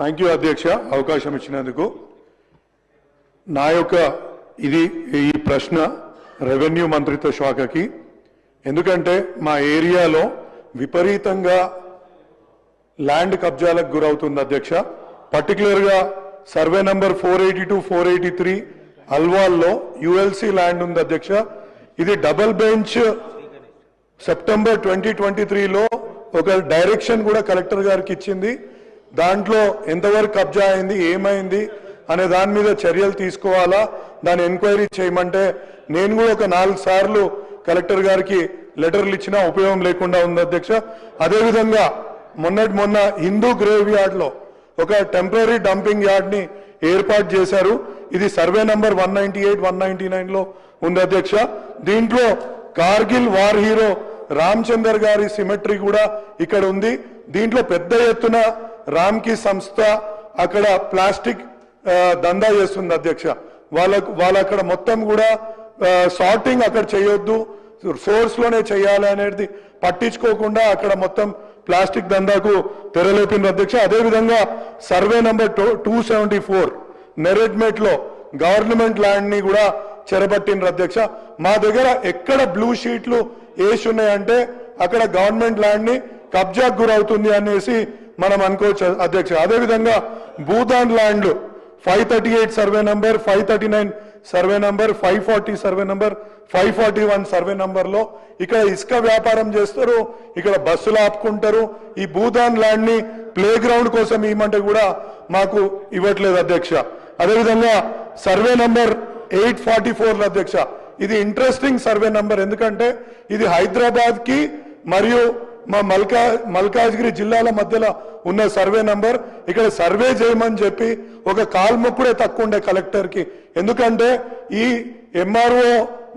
Thank you అధ్యక్ష అవకాశం ఇచ్చినందుకు. నా యొక్క ఇది ఈ ప్రశ్న రెవెన్యూ మంత్రిత్వ శాఖకి. ఎందుకంటే మా ఏరియాలో విపరీతంగా ల్యాండ్ కబ్జాలకు గురవుతుంది అధ్యక్ష. పర్టికులర్గా survey number four eighty two four eighty three అల్వాల్లో ULC land ఉంది అధ్యక్ష. ఇది double bench September twenty twenty త్రీలో ఒక డైరెక్షన్ కూడా కలెక్టర్ గారికి ఇచ్చింది. దాంట్లో ఎంతవరకు కబ్జా అయింది ఏమైంది అనే దాని మీద చర్యలు తీసుకోవాలా? దాని ఎంక్వైరీ చేయమంటే నేను కూడా ఒక నాలుగు సార్లు కలెక్టర్ గారికి లెటర్లు ఇచ్చినా ఉపయోగం లేకుండా ఉంది అధ్యక్ష. అదేవిధంగా మొన్నటి మొన్న హిందూ గ్రేవ్ యార్డ్లో ఒక టెంపరీ డంపింగ్ యార్డ్ని ఏర్పాటు చేశారు. ఇది survey number one ninety eight one ninety నైన్లో ఉంది అధ్యక్ష. దీంట్లో కార్గిల్ వార్ హీరో రామచందర్ గారి సిమెట్రీ కూడా ఇక్కడ ఉంది. దీంట్లో పెద్ద ఎత్తున రామ్కి సంస్థ అక్కడ ప్లాస్టిక్ దందా చేస్తుంది అధ్యక్ష. వాళ్ళకు వాళ్ళు అక్కడ మొత్తం కూడా సార్టింగ్ అక్కడ చేయొద్దు. ఫోర్స్లోనే చేయాలి అనేది పట్టించుకోకుండా అక్కడ మొత్తం ప్లాస్టిక్ దందాకు తెరలేపింది అధ్యక్ష. అదేవిధంగా survey number two seventy four Neredmet government ల్యాండ్ని కూడా చెరబట్టిండ్రు అధ్యక్ష. మా దగ్గర ఎక్కడ బ్లూ షీట్లు వేసి ఉన్నాయంటే అక్కడ గవర్నమెంట్ ల్యాండ్ని కబ్జాకు గురవుతుంది అనేసి మనం అనుకోవచ్చు అధ్యక్ష. అదేవిధంగా Bhoodan ల్యాండ్లు five thirty eight survey number five thirty nine survey number five forty survey number five forty one survey నంబర్లో ఇక్కడ ఇసుక వ్యాపారం చేస్తారు ఇక్కడ బస్సులు ఆపుకుంటారు. ఈ భూదాన్ ల్యాండ్ని ప్లే గ్రౌండ్ కోసం ఇవ్వమంటే కూడా మాకు ఇవ్వట్లేదు అధ్యక్ష. అదేవిధంగా survey number eight forty four అధ్యక్ష. ఇది ఇంట్రెస్టింగ్ సర్వే నంబర్ ఎందుకంటే ఇది హైదరాబాద్కి మరియు మా మల్కా మల్కాజ్గిరి జిల్లాల మధ్యలో ఉన్న సర్వే నంబర్. ఇక్కడ సర్వే చేయమని చెప్పి ఒక కాల్ముక్కుడే తక్కువ ఉండే కలెక్టర్కి. ఎందుకంటే ఈ ఎంఆర్ఓ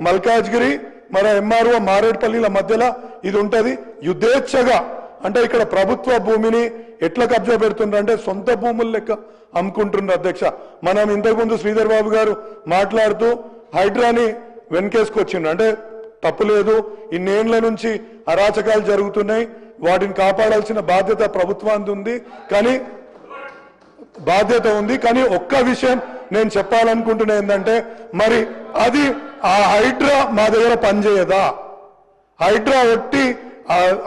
మల్కాజ్గిరి మన ఎంఆర్ఓ మారేడుపల్లిల మధ్యలో ఇది ఉంటుంది. యుద్ధేచ్ఛగా అంటే ఇక్కడ ప్రభుత్వ భూమిని ఎట్లా కబ్జా పెడుతుండ్రంటే సొంత భూములు లెక్క అమ్ముకుంటున్నారు అధ్యక్ష. మనం ఇంతకుముందు శ్రీధర్ బాబు గారు మాట్లాడుతూ హైడ్రాని వెనకేసుకొచ్చిండ్రు. అంటే తప్పు లేదు. ఇన్నేళ్ళ నుంచి అరాచకాలు జరుగుతున్నాయి. వాటిని కాపాడాల్సిన బాధ్యత ప్రభుత్వానికి ఉంది. కానీ బాధ్యత ఉంది. కానీ ఒక్క విషయం నేను చెప్పాలనుకుంటున్నా ఏంటంటే మరి అది ఆ హైడ్రా మా దగ్గర పనిచేయదా? హైడ్రా ఒట్టి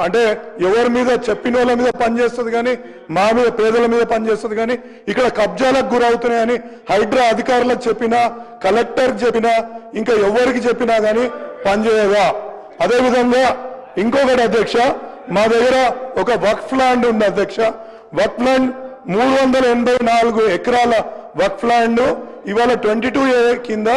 అంటే ఎవరి మీద చెప్పిన వాళ్ళ మీద పనిచేస్తుంది కానీ మా మీద పేదల మీద పనిచేస్తుంది కానీ ఇక్కడ కబ్జాలకు గురవుతున్నాయని హైడ్రా అధికారులకు చెప్పినా కలెక్టర్ చెప్పినా ఇంకా ఎవరికి చెప్పినా కానీ పనిచేయదా అదేవిధంగా ఇంకొకటి అధ్యక్ష మా దగ్గర ఒక వక్ఫ్ ల్యాండ్ ఉంది అధ్యక్ష. వక్ఫ్ ల్యాండ్ మూడు వందల ఎనభై నాలుగు ఎకరాల వక్ఫ్ ల్యాండ్ ఇవాళ ట్వంటీ టూ ఏ కింద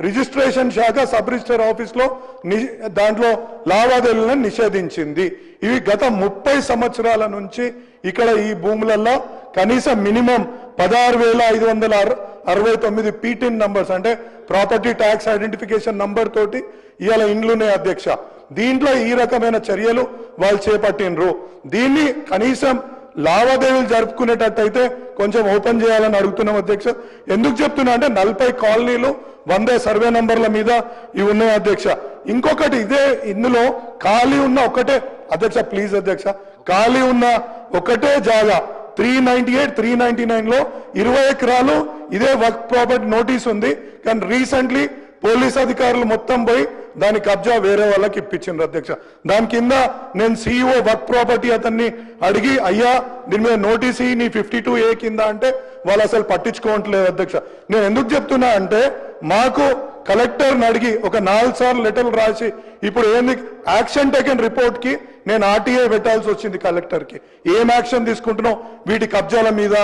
రిజిస్ట్రేషన్ శాఖ సబ్ రిజిస్టర్ ఆఫీస్లో ని- దాంట్లో లావాదేవీలను నిషేధించింది. ఇవి గత ముప్పై సంవత్సరాల నుంచి ఇక్కడ ఈ భూములలో కనీసం మినిమం పదహారు వేల ఐదు వందల అరవై తొమ్మిది పీటిన్ నంబర్స్ అంటే ప్రాపర్టీ ట్యాక్స్ ఐడెంటిఫికేషన్ నంబర్ తోటి ఇవాళ ఇండ్లున్నాయి అధ్యక్ష. దీంట్లో ఈ రకమైన చర్యలు వాళ్ళు చేపట్టినరు దీన్ని కనీసం లావాదేవీలు జరుపుకునేటట్టయితే కొంచెం ఓపెన్ చేయాలని అడుగుతున్నాం అధ్యక్ష. ఎందుకు చెప్తున్నా అంటే నలభై కాలనీలు వందే సర్వే నంబర్ల మీద ఇవి ఉన్నాయి అధ్యక్ష. ఇంకొకటి ఇదే ఇందులో ఖాళీ ఉన్న ఒకటే అధ్యక్ష ప్లీజ్ అధ్యక్ష. ఖాళీ ఉన్న ఒకటే జాగా three ninety eight three ninety నైన్లో ఇరవై ఎకరాలు ఇదే వర్క్ ప్రాపర్టీ నోటీస్ ఉంది. కానీ రీసెంట్లీ పోలీస్ అధికారులు మొత్తం పోయి దాని కబ్జా వేరే వాళ్ళకి ఇప్పించిండ్రు అధ్యక్ష. దాని కింద నేను సీఈఓ వర్క్ ప్రాపర్టీ అతన్ని అడిగి అయ్యా దీని మీద నోటీస్ నీ ఫిఫ్టీ టూ ఏ కింద అంటే వాళ్ళు అసలు పట్టించుకోవట్లేదు అధ్యక్ష. నేను ఎందుకు చెప్తున్నా అంటే మాకు కలెక్టర్ని అడిగి ఒక నాలుగు సార్లు లెటర్లు రాసి ఇప్పుడు ఏంది? యాక్షన్ టేకెన్ రిపోర్ట్కి నేను ఆర్టీఐ పెట్టాల్సి వచ్చింది కలెక్టర్కి. ఏం యాక్షన్ తీసుకుంటున్నావు? వీటి కబ్జాల మీద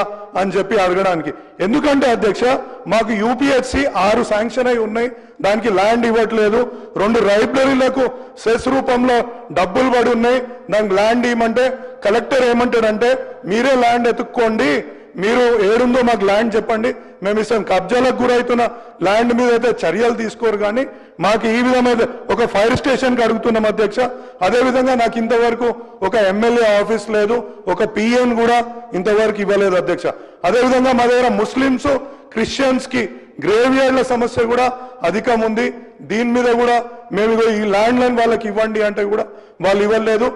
అని చెప్పి అడగడానికి. ఎందుకంటే అధ్యక్ష మాకు యూపీహెచ్సి ఆరు శాంక్షన్ అయి ఉన్నాయి. దానికి ల్యాండ్ ఇవ్వట్లేదు. రెండు లైబ్రరీలకు సెస్ రూపంలో డబ్బులు పడి ఉన్నాయి. దానికి ల్యాండ్ ఇవ్వమంటే కలెక్టర్ ఏమంటాడంటే మీరే ల్యాండ్ ఎత్తుక్కోండి. మీరు ఏడుందో మాకు ల్యాండ్ చెప్పండి. మేము ఇస్తాం. కబ్జాలకు గురవుతున్న ల్యాండ్ మీద అయితే చర్యలు తీసుకోరు కానీ మాకు ఈ విధమైన ఒక ఫైర్ స్టేషన్కి అడుగుతున్నాం అధ్యక్ష. అదే విధంగా నాకు ఇంతవరకు ఒక ఎమ్మెల్యే ఆఫీస్ లేదు. ఒక పిఎన్ కూడా ఇంతవరకు ఇవ్వలేదు అధ్యక్ష. అదే విధంగా మా దగ్గర ముస్లిమ్స్ క్రిస్టియన్స్కి గ్రేవియర్ల సమస్య కూడా అధికం ఉంది. దీని మీద కూడా మేము ఈ ల్యాండ్ లైన్ వాళ్ళకి ఇవ్వండి అంటే కూడా వాళ్ళు ఇవ్వలేదు.